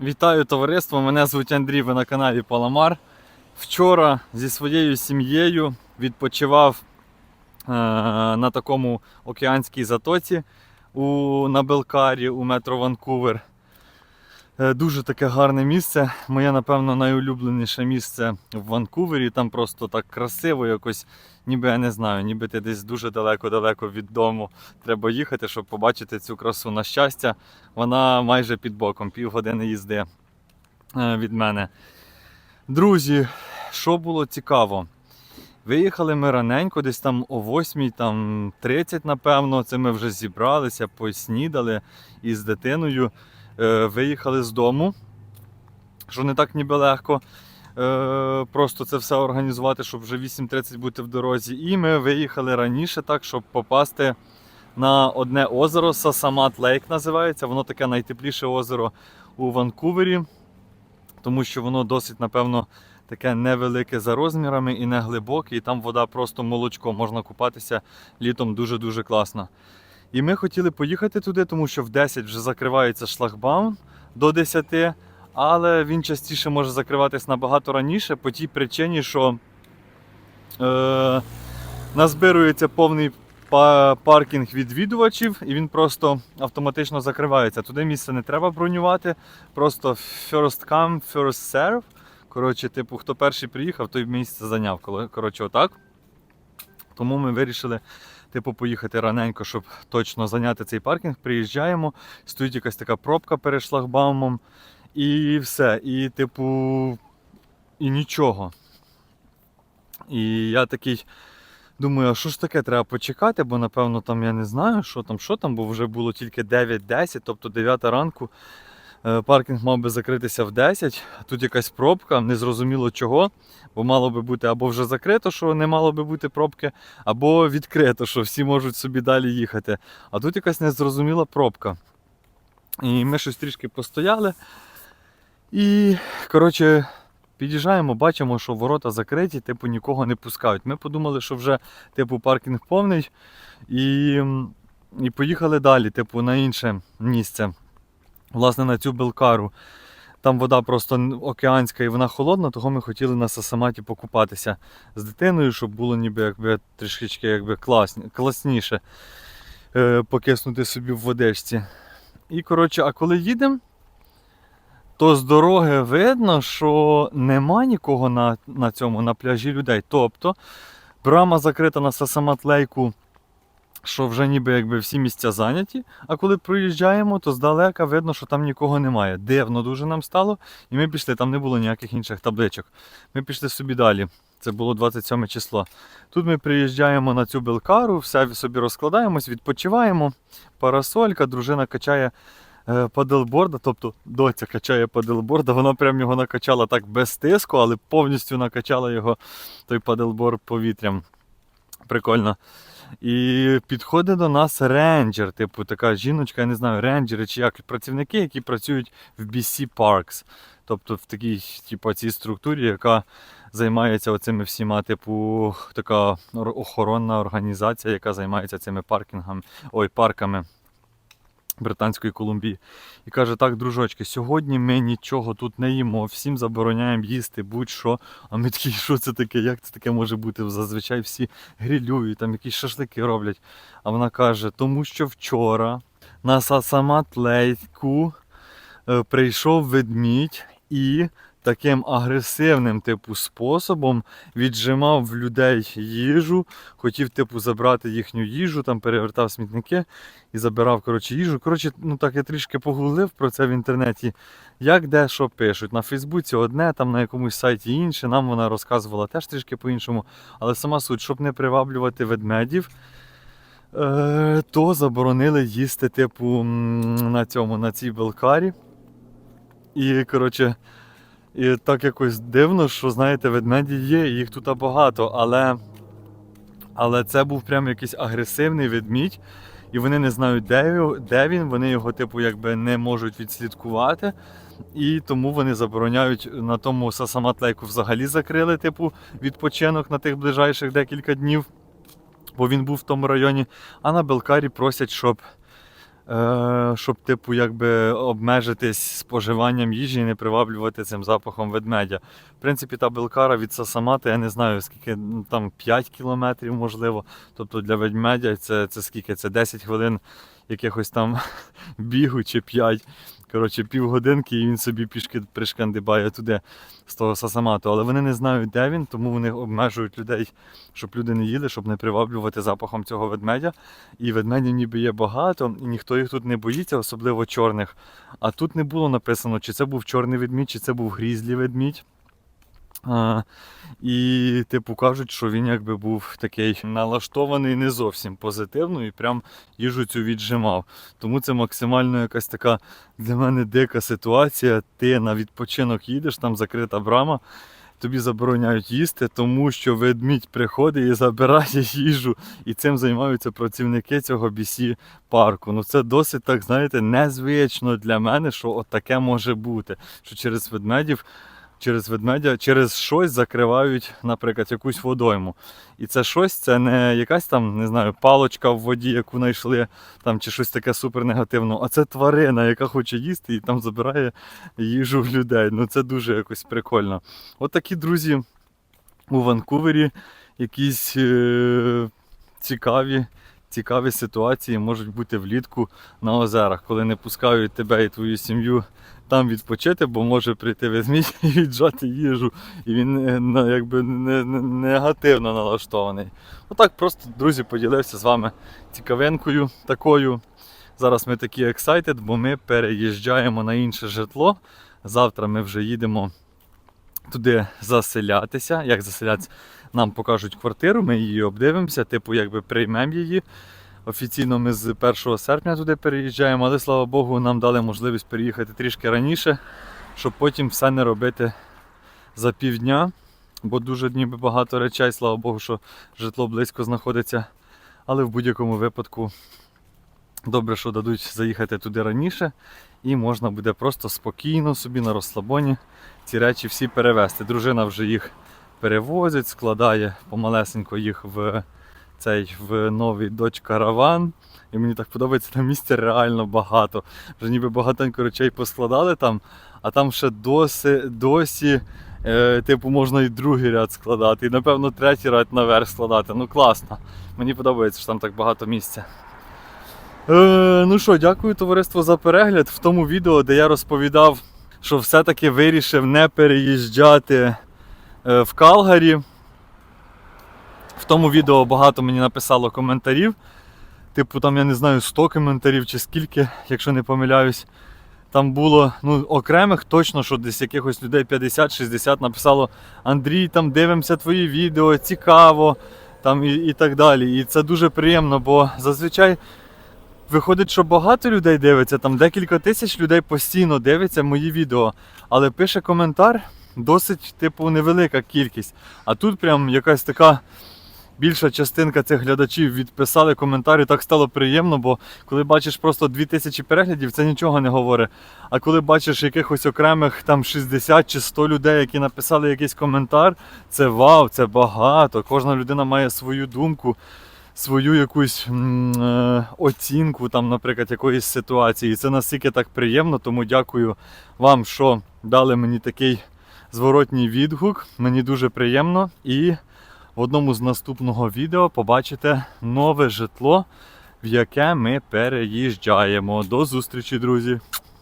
Вітаю товариство! Мене звуть Андрій, ви на каналі Паламар. Вчора зі своєю сім'єю відпочивав е, на такому океанській затоці у, на Белкарі у метро Ванкувер. Е, дуже таке гарне місце. Моє, напевно, найулюбленіше місце в Ванкувері. Там просто так красиво, якось, ніби я не знаю, ніби ти десь дуже далеко-далеко від дому. Треба їхати, щоб побачити цю красу. На щастя, вона майже під боком, півгодини їзди е, від мене. Друзі, що було цікаво? Виїхали ми раненько, десь там о 8, там 30, напевно. Це ми вже зібралися, поснідали і з дитиною виїхали з дому. Що не так ніби легко. Е, просто це все організувати, щоб вже 8.30 бути в дорозі. І ми виїхали раніше, так, щоб попасти на одне озеро, Сасамат Лейк називається. Воно таке найтепліше озеро у Ванкувері, тому що воно досить, напевно, таке невелике за розмірами і не глибоке, і там вода просто молочко, можна купатися літом дуже-дуже класно. І ми хотіли поїхати туди, тому що в 10 вже закривається шлагбаум до 10, але він частіше може закриватись набагато раніше по тій причині, що е, назбирується повний па- паркінг відвідувачів, і він просто автоматично закривається. Туди місце не треба бронювати, просто first come, first serve. Коротше, типу, хто перший приїхав, той місце зайняв. Коротше, отак. Тому ми вирішили типу, поїхати раненько, щоб точно зайняти цей паркінг. Приїжджаємо, стоїть якась така пробка перед шлагбаумом, і все. І, типу, і нічого. І я такий думаю, а що ж таке, треба почекати, бо напевно там я не знаю, що там, що там, бо вже було тільки 9-10, тобто 9 ранку. Е, Паркінг мав би закритися в 10, тут якась пробка, незрозуміло чого, бо мало би бути або вже закрито, що не мало би бути пробки, або відкрито, що всі можуть собі далі їхати. А тут якась незрозуміла пробка. І ми щось трішки постояли. І, коротше, під'їжджаємо, бачимо, що ворота закриті, типу нікого не пускають. Ми подумали, що вже типу паркінг повний, і, і поїхали далі, типу, на інше місце. Власне, на цю белкару. Там вода просто океанська і вона холодна, того ми хотіли на Сасаматі покупатися з дитиною, щоб було ніби якби трішечки якби класні, класніше е, покиснути собі в водичці. І коротше, а коли їдемо, то з дороги видно, що нема нікого на, на цьому на пляжі людей. Тобто брама закрита на Сасамат-лейку, що вже ніби якби всі місця зайняті. А коли проїжджаємо, то здалека видно, що там нікого немає. Дивно дуже нам стало, і ми пішли, там не було ніяких інших табличок. Ми пішли собі далі. Це було 27 число. Тут ми приїжджаємо на цю белкару, все собі розкладаємось, відпочиваємо. Парасолька, дружина качає е, паделборда, тобто доця качає паделборда, вона прям його накачала так без тиску, але повністю накачала його той паделборд повітрям. Прикольно. І підходить до нас рейнджер, типу така жіночка, я не знаю, рейнджери чи як працівники, які працюють в BC Parks. Тобто в такій, типу, цій структурі, яка займається оцими всіма, типу, така охоронна організація, яка займається цими паркінгами, ой, парками Британської Колумбії. І каже: так, дружочки, сьогодні ми нічого тут не їмо, всім забороняємо їсти будь-що. А ми такі, що це таке? Як це таке може бути? Зазвичай всі грілюють, там якісь шашлики роблять. А вона каже, тому що вчора на Сасаматлейку е, прийшов ведмідь і таким агресивним типу способом віджимав в людей їжу, хотів типу забрати їхню їжу, там перевертав смітники і забирав коротше, їжу. Коротше, ну так я трішки погуглив про це в інтернеті. Як де що пишуть. На Фейсбуці одне, там на якомусь сайті інше. Нам вона розказувала теж трішки по-іншому. Але сама суть, щоб не приваблювати ведмедів, е, то заборонили їсти, типу, на цьому, на цій белкарі. І, коротше, і так якось дивно, що, знаєте, ведмеді є, їх тут багато, але, але це був прям якийсь агресивний ведмідь, і вони не знають, де, де він, вони його, типу, якби не можуть відслідкувати. І тому вони забороняють на тому Сасаматлейку взагалі закрили, типу, відпочинок на тих ближайших декілька днів, бо він був в тому районі. А на Белкарі просять, щоб щоб, типу, якби обмежитись споживанням їжі і не приваблювати цим запахом ведмедя. В принципі, та белкара від Сасамата, я не знаю, скільки ну, там 5 кілометрів, можливо. Тобто для ведмедя це, це скільки? Це 10 хвилин якихось там бігу чи 5. Коротше, півгодинки, і він собі пішки пришкандибає туди з того Сасамату. Але вони не знають, де він, тому вони обмежують людей, щоб люди не їли, щоб не приваблювати запахом цього ведмедя. І ведмедів ніби є багато, і ніхто їх тут не боїться, особливо чорних. А тут не було написано, чи це був чорний ведмідь, чи це був грізлі ведмідь. А, і, типу, кажуть, що він якби був такий налаштований не зовсім позитивно і прям їжу цю віджимав. Тому це максимально якась така для мене дика ситуація. Ти на відпочинок їдеш, там закрита брама, тобі забороняють їсти, тому що ведмідь приходить і забирає їжу. І цим займаються працівники цього BC парку. Ну це досить так, знаєте, незвично для мене, що от таке може бути. Що через ведмедів. Через ведмедя, через щось закривають, наприклад, якусь водойму. І це щось, це не якась там, не знаю, палочка в воді, яку знайшли, там, чи щось таке супер негативне, а це тварина, яка хоче їсти і там забирає їжу в людей. Ну це дуже якось прикольно. От такі друзі у Ванкувері якісь е- цікаві. Цікаві ситуації можуть бути влітку на озерах, коли не пускають тебе і твою сім'ю там відпочити, бо може прийти ведмідь і віджати їжу, і він е, якби не, не- негативно налаштований. Отак просто, друзі, поділився з вами цікавинкою такою. Зараз ми такі excited, бо ми переїжджаємо на інше житло. Завтра ми вже їдемо туди заселятися. Як заселятися? Нам покажуть квартиру, ми її обдивимося, типу, якби приймемо її. Офіційно ми з 1 серпня туди переїжджаємо, але слава Богу, нам дали можливість переїхати трішки раніше, щоб потім все не робити за півдня. Бо дуже ніби багато речей, слава Богу, що житло близько знаходиться. Але в будь-якому випадку добре, що дадуть заїхати туди раніше, і можна буде просто спокійно собі на розслабоні ці речі всі перевезти. Дружина вже їх перевозить, складає помалесенько їх в цей в новий Dodge Caravan. І мені так подобається, там місця реально багато. Вже ніби багатенько речей поскладали там, а там ще досі, досі е, типу, можна і другий ряд складати, і напевно третій ряд наверх складати. Ну класно. Мені подобається, що там так багато місця. Е, ну що, дякую товариство за перегляд. В тому відео, де я розповідав, що все-таки вирішив не переїжджати е, в Калгарі. В тому відео багато мені написало коментарів. Типу, там, я не знаю, 100 коментарів чи скільки, якщо не помиляюсь. Там було ну, окремих точно, що десь якихось людей 50-60 написало Андрій, там дивимося твої відео, цікаво, там і, і так далі. І це дуже приємно, бо зазвичай виходить, що багато людей дивиться, там декілька тисяч людей постійно дивиться мої відео, але пише коментар досить, типу, невелика кількість. А тут прям якась така більша частинка цих глядачів відписали коментарі, так стало приємно, бо коли бачиш просто 2000 переглядів, це нічого не говорить. А коли бачиш якихось окремих там 60 чи 100 людей, які написали якийсь коментар, це вау, це багато. Кожна людина має свою думку. Свою якусь е, оцінку, там, наприклад, якоїсь ситуації. І це настільки так приємно, тому дякую вам, що дали мені такий зворотній відгук. Мені дуже приємно. І в одному з наступного відео побачите нове житло, в яке ми переїжджаємо. До зустрічі, друзі!